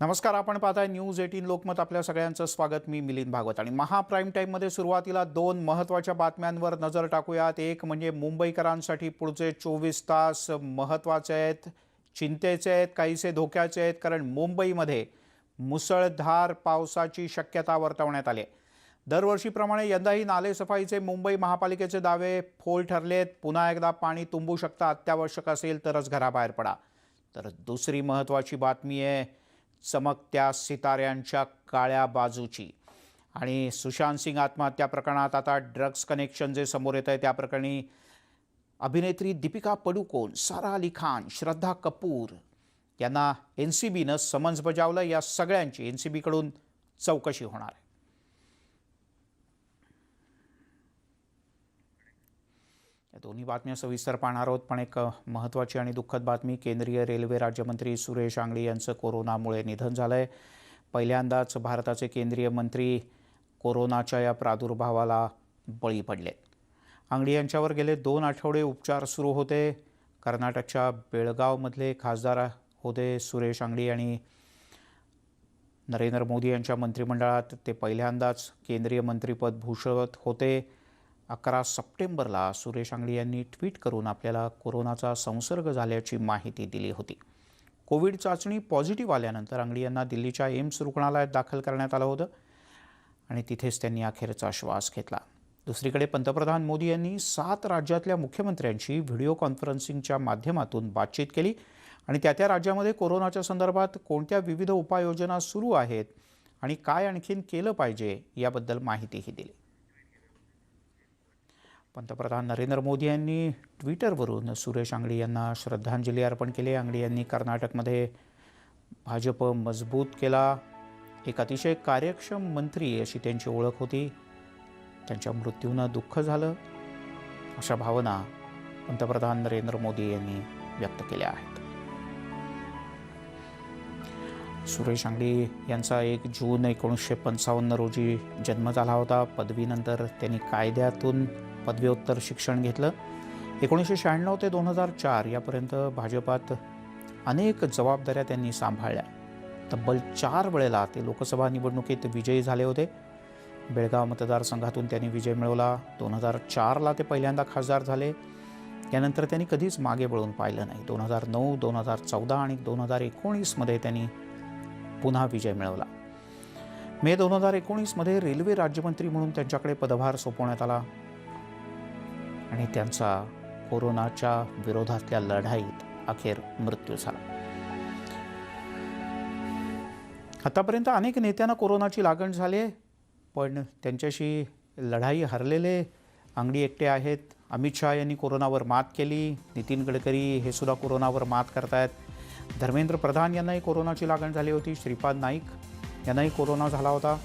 नमस्कार आपण पाहताय न्यूज एटीन लोकमत आपल्या सगळ्यांचं स्वागत. मी मिलिंद भागवत आणि महा प्राईम टाईममध्ये सुरुवातीला दोन महत्त्वाच्या बातम्यांवर नजर टाकूयात. एक म्हणजे मुंबईकरांसाठी पुढचे चोवीस तास महत्त्वाचे आहेत चिंतेचे आहेत काहीसे धोक्याचे आहेत कारण मुंबईमध्ये मुसळधार पावसाची शक्यता वर्तवण्यात आली आहे. दरवर्षीप्रमाणे यंदाही नालेसफाईचे मुंबई महापालिकेचे दावे फोल ठरलेत. पुन्हा एकदा पाणी तुंबू शकता अत्यावश्यक असेल तरच घराबाहेर पडा. तर दुसरी महत्त्वाची बातमी आहे चमकत्या सिताऱ्यांच्या काळ्या बाजूची. आणि सुशांत सिंग आत्महत्या प्रकरणात आता ड्रग्ज कनेक्शन जे समोर येत आहे त्या प्रकरणी अभिनेत्री दीपिका पडुकोन सारा अली खान श्रद्धा कपूर यांना एन सी बीनं समन्स बजावलं. या सगळ्यांची एन सी बीकडून चौकशी होणार आहे. या दोन्ही बातम्या सविस्तर पाहणार आहोत. पण एक महत्त्वाची आणि दुःखद बातमी केंद्रीय रेल्वे राज्यमंत्री सुरेश आंगडी यांचं कोरोनामुळे निधन झालं आहे पहिल्यांदाच भारताचे केंद्रीय मंत्री कोरोनाच्या या प्रादुर्भावाला बळी पडले. आंगडी यांच्यावर गेले दोन आठवडे उपचार सुरू होते. कर्नाटकच्या बेळगावमधले खासदार होते सुरेश आंगडी आणि नरेंद्र मोदी यांच्या मंत्रिमंडळात ते पहिल्यांदाच केंद्रीय मंत्रिपद भूषवत होते. अकरा सप्टेंबरला सुरेश अंगडी यांनी ट्विट करून आपल्याला कोरोनाचा संसर्ग झाल्याची माहिती दिली होती. कोविड चाचणी पॉझिटिव्ह आल्यानंतर अंगडी यांना दिल्लीच्या एम्स रुग्णालयात दाखल करण्यात आलं होतं आणि तिथेच त्यांनी अखेरचा श्वास घेतला. दुसरीकडे पंतप्रधान मोदी यांनी सात राज्यातल्या मुख्यमंत्र्यांशी व्हिडिओ कॉन्फरन्सिंगच्या माध्यमातून बातचीत केली आणि त्या त्या राज्यामध्ये कोरोनाच्या संदर्भात कोणत्या विविध उपाययोजना सुरू आहेत आणि काय आणखीन केलं पाहिजे याबद्दल माहितीही दिली. पंतप्रधान नरेंद्र मोदी यांनी ट्विटरवरून सुरेश आंगडी यांना श्रद्धांजली अर्पण केली. अंगडी यांनी कर्नाटकमध्ये भाजप मजबूत केला. एक अतिशय कार्यक्षम मंत्री अशी त्यांची ओळख होती. त्यांच्या मृत्यूनं दुःख झालं. अशा भावना पंतप्रधान नरेंद्र मोदी यांनी व्यक्त केल्या आहेत. सुरेश आंगडी यांचा एक जून एकोणीसशे पंचावन्न रोजी जन्म झाला होता. पदवीनंतर त्यांनी कायद्यातून पदव्युत्तर शिक्षण घेतलं. एकोणीसशे शहाण्णव ते दोन हजार चार यापर्यंत भाजपात अनेक जबाबदाऱ्या त्यांनी सांभाळल्या. तब्बल चार वेळेला ते लोकसभा निवडणुकीत विजयी झाले होते. बेळगाव मतदारसंघातून त्यांनी विजय मिळवला. दोन हजार चारला ते पहिल्यांदा खासदार झाले. यानंतर त्यांनी कधीच मागे वळून पाहिलं नाही. दोन हजार नऊ दोन हजार चौदा आणि दोन हजार एकोणीसमध्ये त्यांनी पुन्हा विजय मिळवला. मे दोन हजार एकोणीसमध्ये रेल्वे राज्यमंत्री म्हणून त्यांच्याकडे पदभार सोपवण्यात आला. आणि त्यांचा कोरोनाच्या विरोधातल्या लढाईत अखेर मृत्यू झाला. आतापर्यंत अनेक नेत्यांना कोरोनाची लागण झाली पण त्यांच्याशी लढाई हरलेले अंगडी एकटे आहेत. अमित शहा यांनी कोरोनावर मात केली नितीन गडकरी हे सुद्धा कोरोनावर मात करतायत. धर्मेंद्र प्रधान यांनाही कोरोनाची लागण झाली होती श्रीपाद नाईक यांनाही कोरोना झाला होता.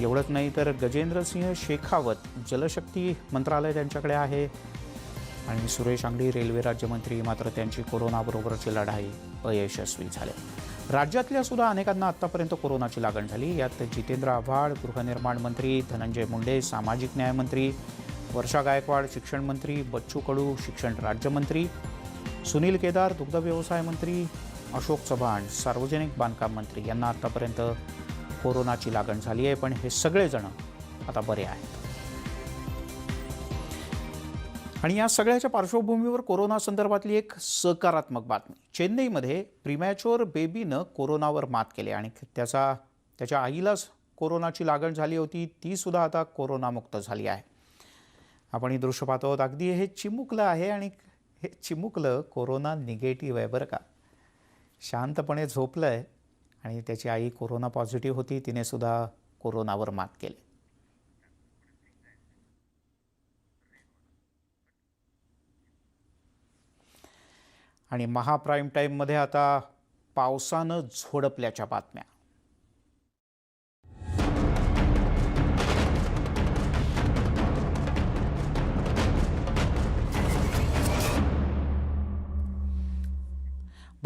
एवढंच नाही तर गजेंद्रसिंह शेखावत जलशक्ती मंत्रालय त्यांच्याकडे आहे. आणि सुरेश अंगडी रेल्वे राज्यमंत्री मात्र त्यांची कोरोनाबरोबरची लढाई अयशस्वी झाली. राज्यातल्या सुद्धा अनेकांना आत्तापर्यंत कोरोनाची लागण झाली. यात जितेंद्र आव्हाड गृहनिर्माण मंत्री धनंजय मुंडे सामाजिक न्यायमंत्री वर्षा गायकवाड शिक्षण मंत्री बच्चू कडू शिक्षण राज्यमंत्री सुनील केदार दुग्ध व्यवसाय मंत्री अशोक चव्हाण सार्वजनिक बांधकाम मंत्री यांना आत्तापर्यंत कोरोनाची लागण झाली आहे पण हे सगळेजण आता बरे आहेत. आणि या सगळ्याच्या पार्श्वभूमीवर कोरोना संदर्भातली एक सकारात्मक बातमी. चेन्नईमध्ये प्रिमॅच्युअर बेबीनं कोरोनावर मात केली आणि त्याचा त्याच्या आईलाच कोरोनाची लागण झाली होती ती सुद्धा आता कोरोनामुक्त झाली आहे. आपण ही दृश्य पाहतो आहोत. अगदी हे चिमुकलं आहे आणि हे चिमुकलं कोरोना निगेटिव्ह आहे बरं का. शांतपणे झोपलं आहे आणि त्याची आई कोरोना पॉझिटिव्ह होती तिने सुद्धा कोरोनावर मात केली. आणि महाप्राईम टाईममध्ये आता पावसानं झोडपल्याच्या बातम्या.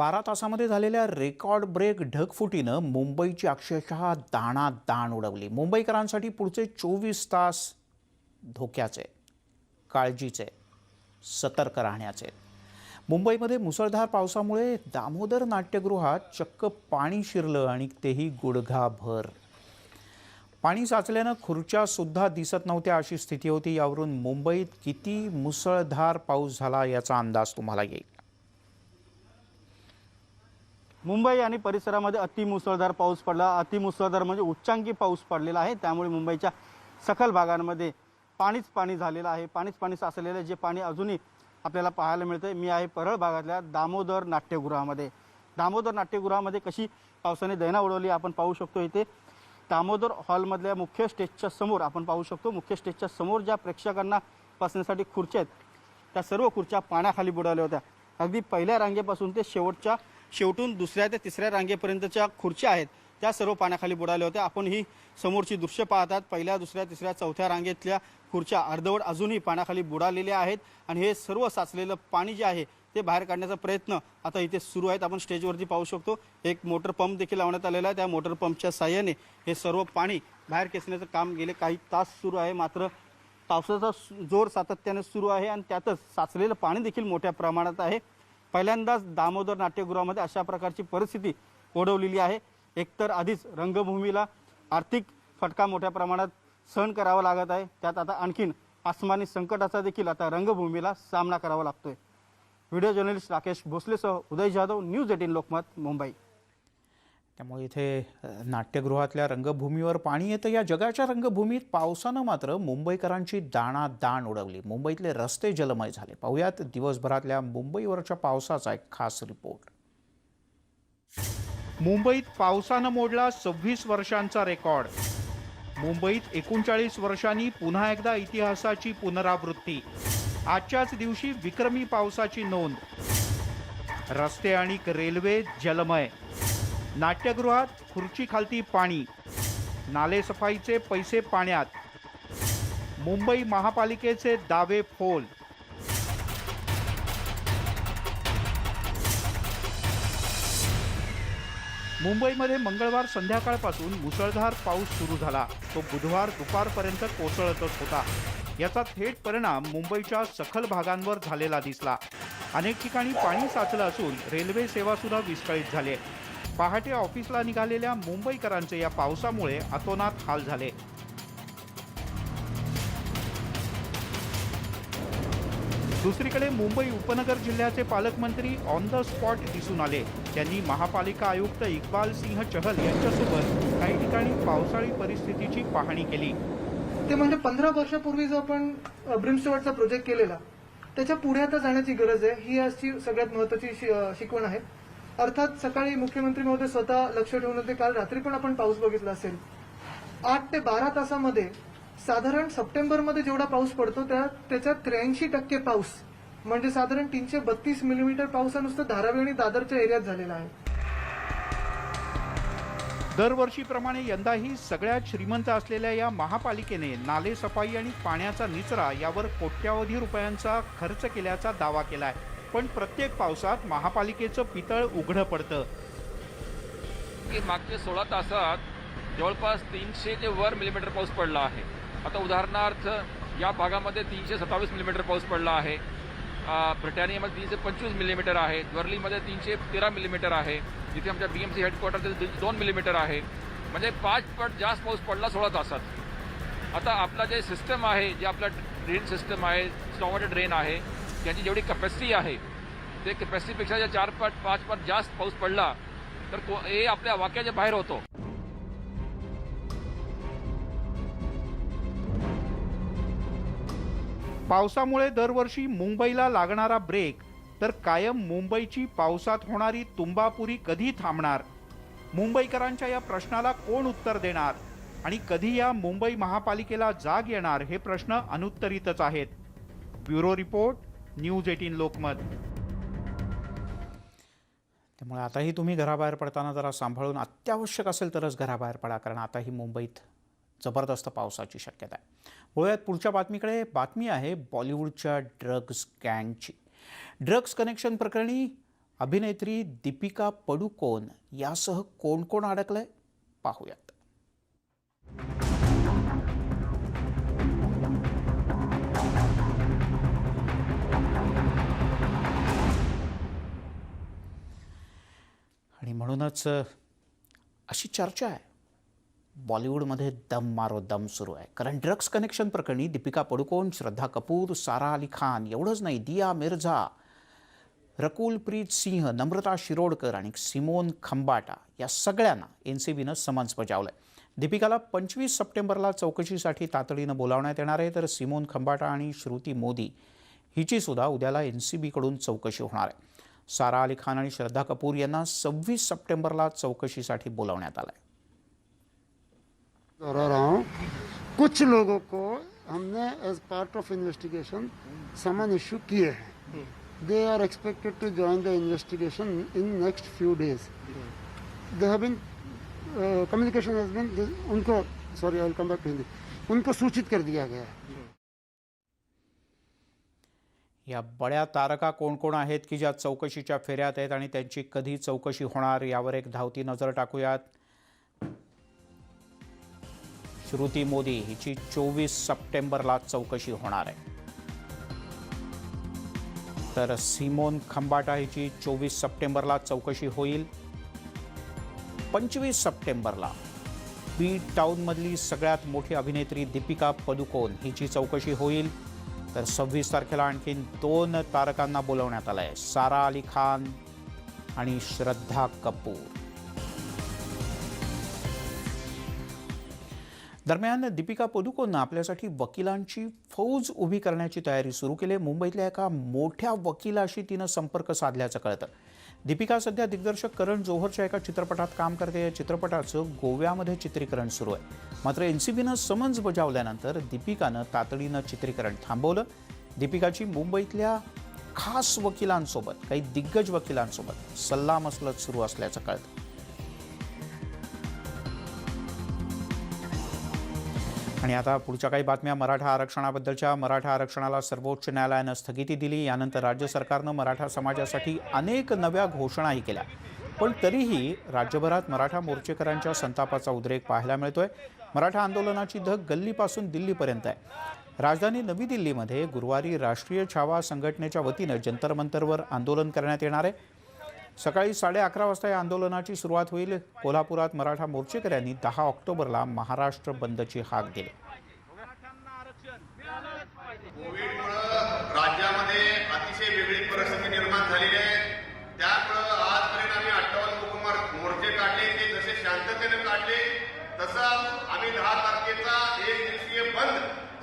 बारा तासामध्ये झालेल्या रेकॉर्ड ब्रेक ढगफुटीनं मुंबईची अक्षरशः दाणा दाण उडवली. मुंबईकरांसाठी पुढचे चोवीस तास धोक्याचे काळजीचे सतर्क राहण्याचे. मुंबईमध्ये मुसळधार पावसामुळे दामोदर नाट्यगृहात चक्क पाणी शिरलं आणि तेही गुडघाभर. पाणी साचल्यानं खुर्च्यासुद्धा दिसत नव्हत्या अशी स्थिती होती. यावरून मुंबईत किती मुसळधार पाऊस झाला याचा अंदाज तुम्हाला येईल. मुंबई आणि परिसरामध्ये अतिमुसळधार पाऊस पडला. अतिमुसळधार म्हणजे उच्चांकी पाऊस पडलेला आहे. त्यामुळे मुंबईच्या सखल भागांमध्ये पाणीच पाणी झालेलं आहे. पाणीच पाणी साचलेलं आहे. जे पाणी अजूनही आपल्याला पाहायला मिळतं मी आहे परळ भागातल्या दामोदर नाट्यगृहामध्ये. दामोदर नाट्यगृहामध्ये कशी पावसाने दैना उडवली आपण पाहू शकतो इथे. दामोदर हॉलमधल्या मुख्य स्टेजच्या समोर आपण पाहू शकतो. मुख्य स्टेजच्या समोर ज्या प्रेक्षकांना बसण्यासाठी खुर्च्या आहेत त्या सर्व खुर्च्या पाण्याखाली बुडाल्या होत्या. अगदी पहिल्या रांगेपासून ते शेवटच्या शेवटून दुसऱ्या ते तिसऱ्या रांगेपर्यंतच्या खुर्च्या आहेत. त्या सर्व पाण्याखाली बुडाल्या होत्या. आपण ही समोरची दृश्य पाहतात. पहिल्या दुसऱ्या तिसऱ्या चौथ्या रांगेतल्या खुर्च्या अर्धवट अजूनही पाण्याखाली बुडालेल्या आहेत आणि हे सर्व साचलेलं पाणी जे आहे ते बाहेर काढण्याचा प्रयत्न आता इथे सुरू आहेत. आपण स्टेजवरती पाहू शकतो. एक मोटर पंप देखील लावण्यात आलेला आहे. त्या मोटर पंपच्या साह्याने हे सर्व पाणी बाहेर खेचण्याचं काम गेले काही तास सुरू आहे. मात्र पावसाचा जोर सातत्याने सुरू आहे आणि त्यातच साचलेलं पाणी देखील मोठ्या प्रमाणात आहे. पहिल्यांदाच दामोदर नाट्यगृहामध्ये अशा प्रकारची परिस्थिती ओढवलेली आहे. एकतर आधीच रंगभूमीला आर्थिक फटका मोठ्या प्रमाणात सहन करावा लागत आहे. त्यात आता आणखीन आसमानी संकटाचा देखील आता रंगभूमीला सामना करावा लागतोय. व्हिडिओ जर्नलिस्ट राकेश भोसलेसह उदय जाधव न्यूज एटीन लोकमत मुंबई. त्यामुळे इथे नाट्यगृहातल्या रंगभूमीवर पाणी येतं. या जगाच्या रंगभूमीत पावसानं मात्र मुंबईकरांची दाणादाण उडवली. मुंबईतले रस्ते जलमय झाले. पाहुयात दिवसभरातल्या मुंबईवरच्या पावसाचा एक खास रिपोर्ट. मुंबईत पावसानं मोडला सव्वीस वर्षांचा रेकॉर्ड. मुंबईत एकोणचाळीस वर्षांनी पुन्हा एकदा इतिहासाची पुनरावृत्ती. आजच्याच दिवशी विक्रमी पावसाची नोंद. रस्ते आणि रेल्वे जलमय. नाट्यगृहात खुर्ची खालती पाणी नालेसफाईचे पैसे पाण्यात मुंबई महापालिकेचे दावे फोल. मुंबईमध्ये मंगळवार संध्याकाळपासून मुसळधार पाऊस सुरू झाला. तो बुधवार दुपारपर्यंत कोसळतच होता. याचा थेट परिणाम मुंबईच्या सखल भागांवर झालेला दिसला. अनेक ठिकाणी पाणी साचलं असून रेल्वे सेवा सुद्धा विस्कळीत झाली आहे. पहाटे ऑफिसला निघालेल्या मुंबईकरांचे या पावसामुळे अतोनात हाल झाले. दुसरीकडे मुंबई उपनगर जिल्ह्याचे पालकमंत्री ऑन द स्पॉट दिसून आले. त्यांनी महापालिका आयुक्त इक्बाल सिंह चहल यांच्यासोबत काही ठिकाणी पावसाळी परिस्थितीची पाहणी केली. ते म्हणजे पंधरा वर्षापूर्वी जो आपण ब्रिमस्टॉटचा प्रोजेक्ट केलेला त्याच्या पुढे आता जाण्याची गरज आहे. ही आजची सगळ्यात महत्वाची शिकवण आहे. अर्थात सकाळी मुख्यमंत्री महोदय स्वतः लक्ष ठेवून होते. काल रात्री पण आपण पाऊस बघितला असेल. आठ ते बारा तासामध्ये साधारण सप्टेंबरमध्ये जेवढा पाऊस पडतो त्या त्याच्यात त्र्याऐंशी टक्के पाऊस म्हणजे साधारण तीनशे बत्तीस मिलीमीटर पाऊस हा नुसतं धारावी आणि दादरच्या एरियात झालेला आहे. दरवर्षीप्रमाणे यंदाही सगळ्यात श्रीमंत असलेल्या या महापालिकेने नाले सफाई आणि पाण्याचा निचरा यावर कोट्यावधी रुपयांचा खर्च केल्याचा दावा केला आहे पण प्रत्येक पावसात महापालिकेचं पितळ उघडं पडतं. की मागच्या सोळा तासात जवळपास तीनशे ते वर मिलीमीटर पाऊस पडला आहे. आता उदाहरणार्थ या भागामध्ये तीनशे सत्तावीस मिलीमीटर पाऊस पडला आहे. ब्रिटानियामध्ये तीनशे पंचवीस मिलीमीटर आहे. वर्लीमध्ये तीनशे तेरा मिलीमीटर आहे. जिथे आमच्या बी एम सी हेडक्वार्टर तिथे दोन मिलीमीटर आहे. म्हणजे पाच पट जास्त पाऊस पडला सोळा तासात. आता आपला जे सिस्टम आहे जे आपला ड्रेन सिस्टम आहे स्टॉवॉटर ड्रेन आहे त्याची जेवढी कपॅसिटी आहे ते कॅपॅसिटीपेक्षा जर चार पट पाच पट जास्त पाऊस पडला तर को- हे आपल्या वाक्याच्या बाहेर होतो. पावसामुळे दरवर्षी मुंबईला लागणारा ब्रेक तर कायम मुंबईची पावसात होणारी तुंबापुरी कधी थांबणार? मुंबईकरांच्या या प्रश्नाला कोण उत्तर देणार? आणि कधी या मुंबई महापालिकेला जाग येणार? हे प्रश्न अनुत्तरितच आहेत. Bureau report news eighteen Lokmat. त्यामुळे आताही तुम्ही घराबाहेर पडताना जरा सांभाळून अत्यावश्यक असेल तरच घराबाहेर पडा कारण आताही मुंबईत जबरदस्त पावसाची शक्यता आहे. वळूयात पुढच्या बातमीकडे. बातमी आहे बॉलिवूडच्या ड्रग्ज गँगची. ड्रग्ज कनेक्शन प्रकरणी अभिनेत्री दीपिका पडुकोन यासह कोण कोण अडकलं आहे पाहूयात. आणि म्हणूनच अशी चर्चा आहे. बॉलिवूडमध्ये दम मारो दम सुरू आहे. कारण ड्रग्स कनेक्शन प्रकरणी दीपिका पडुकोन श्रद्धा कपूर सारा अली खान एवढंच नाही दिया मिर्झा रकुलप्रीत सिंह नम्रता शिरोडकर आणि सिमोन खंबाटा या सगळ्यांना एन सी बीनं समन्स बजावलं आहे दीपिकाला पंचवीस सप्टेंबरला चौकशीसाठी तातडीनं बोलावण्यात येणार आहे तर सिमोन खंबाटा आणि श्रुती मोदी हिचीसुद्धा उद्याला एन सी बीकडून चौकशी होणार आहे. सारा अली खान आणि श्रद्धा कपूर यांना सव्वीस सप्टेंबरला चौकशीसाठी बोलावण्यात आलं आहे कुछ लोगों को हमने as part of investigation summon issue किए हैं। They are expected to join the investigation in next few days they have been communication has been उनको sorry I will come back to Hindi उनको सूचित कर दिया गया है। या बड्या तारका कोण कोण आहेत की ज्या चौकशीच्या फेऱ्यात आहेत आणि त्यांची कधी चौकशी होणार यावर एक धावती नजर टाकूयात. श्रुती मोदी हिची चोवीस सप्टेंबरला चौकशी होणार आहे. तर सिमोन खंबाटा हिची चोवीस सप्टेंबरला चौकशी होईल. पंचवीस सप्टेंबरला बी टाऊनमधली सगळ्यात मोठी अभिनेत्री दीपिका पदुकोन हिची चौकशी होईल. तर सव्वीस तारखेला आणखीन दोन तारकांना बोलवण्यात आलं आहे सारा अली खान आणि श्रद्धा कपूर. दरम्यान दीपिका पदुकोननं आपल्यासाठी वकिलांची फौज उभी करण्याची तयारी सुरू केली आहे. मुंबईतल्या एका मोठ्या वकिलाशी तिनं संपर्क साधल्याचं कळतं. दीपिका सध्या दिग्दर्शक करण जोहरच्या एका चित्रपटात काम करते. या चित्रपटाचं गोव्यामध्ये चित्रीकरण सुरू आहे. मात्र एन सी बीनं समन्स बजावल्यानंतर दीपिकानं तातडीनं चित्रीकरण थांबवलं. दीपिकाची मुंबईतल्या खास वकिलांसोबत काही दिग्गज वकिलांसोबत सल्लामसलत सुरू असल्याचं कळतं. आणि आता पुढच्या काही बातम्या. मराठा आरक्षणाबद्दलच्या मराठा आरक्षणाला सर्वोच्च न्यायालयानं स्थगिती दिली. यानंतर राज्य सरकारनं मराठा समाजासाठी अनेक नव्या घोषणाही केल्या. पण तरीही राज्यभरात मराठा मोर्चेकरांच्या संतापाचा उद्रेक पाहायला मिळतोय. मराठा आंदोलनाची धग गल्लीपासून दिल्लीपर्यंत आहे. राजधानी नवी दिल्लीमध्ये गुरुवारी राष्ट्रीय छावा संघटनेच्या वतीनं जंतर मंतरवर आंदोलन करण्यात येणार आहे. सकाळी साडे अकरा वाजता या आंदोलनाची सुरुवात होईल. कोल्हापुरात मराठा मोर्चेकऱ्यांनी दहा ऑक्टोबरला महाराष्ट्र बंदची हाक दिली कोविडमुळं राज्यामध्ये अतिशय वेगळी परिस्थिती निर्माण झालेली आहे त्यामुळं आजपर्यंत आम्ही अठ्ठावन्न कुमार मोर्चे काढले ते जसे शांततेने काढले तसं आम्ही दहा तारखेचा एक दिवसीय बंद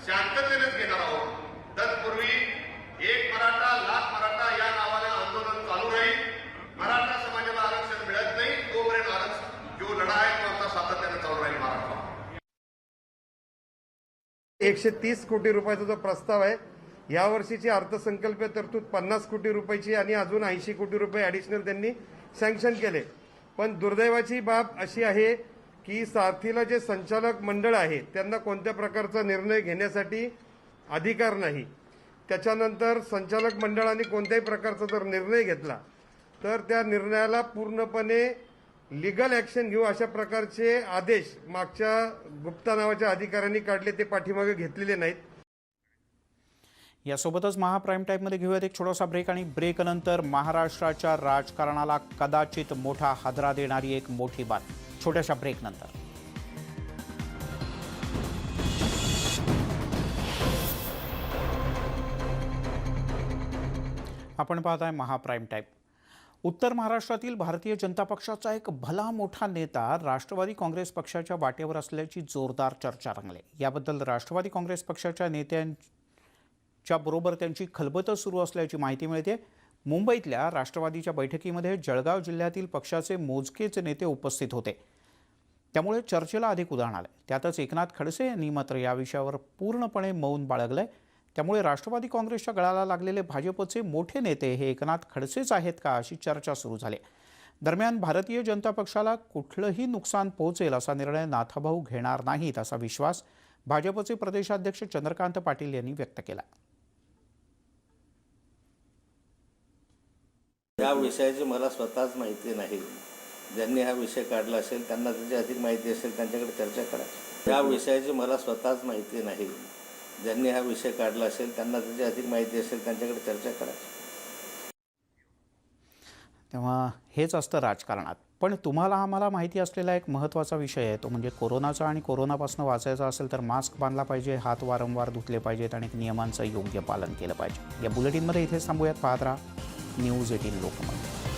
शांततेनेच घेणार आहोत तत्पूर्वी एक मराठा लाख मराठा या नावाने आंदोलन चालू राहील मराठा समाजाला आरक्षण मिळत नाही तोपर्यंत आरक्षण जो लढा आहे तो आमचा सातत्याने चालू राहील महाराष्ट्रात एकशे तीस कोटी रुपयाचा जो प्रस्ताव आहे यावर्षीची अर्थसंकल्पीय तरतूद पन्नास कोटी रुपयाची आणि अजून ऐंशी कोटी रुपये ॲडिशनल त्यांनी सँक्शन केले. पण दुर्दैवाची बाब अशी आहे की सारथीला जे संचालक मंडळ आहे त्यांना कोणत्या प्रकारचा निर्णय घेण्यासाठी अधिकार नाही. त्याच्यानंतर संचालक मंडळाने कोणत्याही प्रकारचा जर निर्णय घेतला तर त्या निर्णयाला पूर्णपणे लिगल ॲक्शन घेऊ अशा प्रकारचे आदेश मागच्या गुप्ता नावाच्या अधिकाऱ्यांनी काढले ते पाठीमागे घेतलेले नाहीत. यासोबतच महाप्राईम टाईममध्ये घेऊयात एक छोटासा ब्रेक आणि ब्रेकनंतर महाराष्ट्राच्या राजकारणाला कदाचित मोठा हादरा देणारी एक मोठी बात छोट्याशा ब्रेकनंतर आपण पाहताय महाप्राईम टाईम उत्तर महाराष्ट्रातील भारतीय जनता पक्षाचा एक भला मोठा नेता राष्ट्रवादी काँग्रेस पक्षाच्या वाटेवर असल्याची जोरदार चर्चा रंगली. याबद्दल राष्ट्रवादी काँग्रेस पक्षाच्या नेत्यांच्या बरोबर त्यांची खलबतं सुरू असल्याची माहिती मिळते. मुंबईतल्या राष्ट्रवादीच्या बैठकीमध्ये जळगाव जिल्ह्यातील पक्षाचे मोजकेच नेते उपस्थित होते. त्यामुळे चर्चेला अधिक उदाहरण आलं त्यातच एकनाथ खडसे यांनी मात्र या विषयावर पूर्णपणे मौन बाळगलं आहे त्यामुळे राष्ट्रवादी काँग्रेसच्या गळाला लागलेले भाजपचे मोठे नेते हे एकनाथ खडसेच आहेत का अशी चर्चा सुरू झाली. दरम्यान भारतीय जनता पक्षाला कुठलंही नुकसान पोहोचेल असा निर्णय नाथाभाऊ घेणार नाहीत असा विश्वास भाजपचे प्रदेशाध्यक्ष चंद्रकांत पाटील यांनी व्यक्त केला. या विषयाची मला स्वतःच माहिती नाही. ज्यांनी हा विषय काढला असेल त्यांना त्याची अधिक माहिती असेल त्यांच्याकडे चर्चा करा. या विषयाची मला स्वतःच माहिती नाही. ज्यांनी हा विषय काढला असेल त्यांना त्याची अधिक माहिती असेल त्यांच्याकडे चर्चा करायची. तेव्हा हेच असतं राजकारणात. पण तुम्हाला आम्हाला माहिती असलेला एक महत्त्वाचा विषय आहे तो म्हणजे कोरोनाचा आणि कोरोनापासून वाचायचा असेल तर मास्क बांधला पाहिजे हात वारंवार धुतले पाहिजेत आणि नियमांचं योग्य पालन केलं पाहिजे. या बुलेटिनमध्ये इथेच थांबूयात पाहत राहा. News eighteen Lokmat.